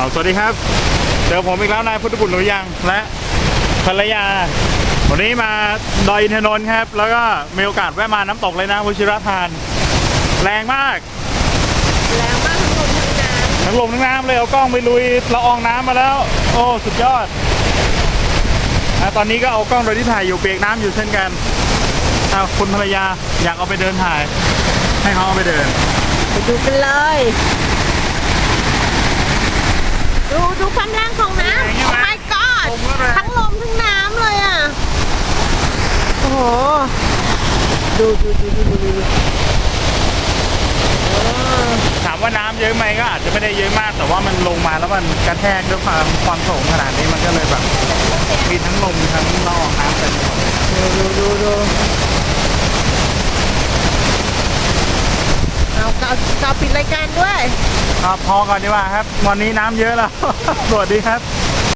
เอาสวัสดีครับเจอผมอีกแล้วนายพุทธบุตรหนูยังและภรรยา วันนี้มาดอยอินทนนท์ครับ แล้วก็มีโอกาสแวะมาน้ำตกเลยนะวชิรทาน แรงมากแรงมากทั้งลมทั้งน้ทั้งลมทั้งน้ำเลยเอากล้องไปลุยละอองน้ำมาแล้ว โอ้สุดยอดอะตอนนี้ก็เอากล้องโดยที่ถ่ายอยู่เปียกน้ำอยู่เช่นกันอะคุณภรรยาอยากเอาไปเดินถ่าย ให้เขาเอาไปเดินำไปดูกันเลย ดูดู ความแรงของน้ำแรงใช่โอ้ไหม my god ลมก็แรงทั้งลมทั้งน้ำเลยอะ โอ้โห ดูดูดูดูดูดูโอ้ถามว่าน้ำเยอะไหมก็อาจจะไม่ได้เยอะมาก แต่ว่ามันลงมาแล้วมันกระแทกด้วยความความสูงขนาดนี้มันก็เลยแบบมีทั้งลมทั้งละอองน้ำเต็มไปหมดเลยครับดูดูดูดู เอาเกาเกาปิดรายการด้วย ครับพอก่อนดีกว่าครับ วันนี้น้ำเยอะแล้ว สวัสดีครับ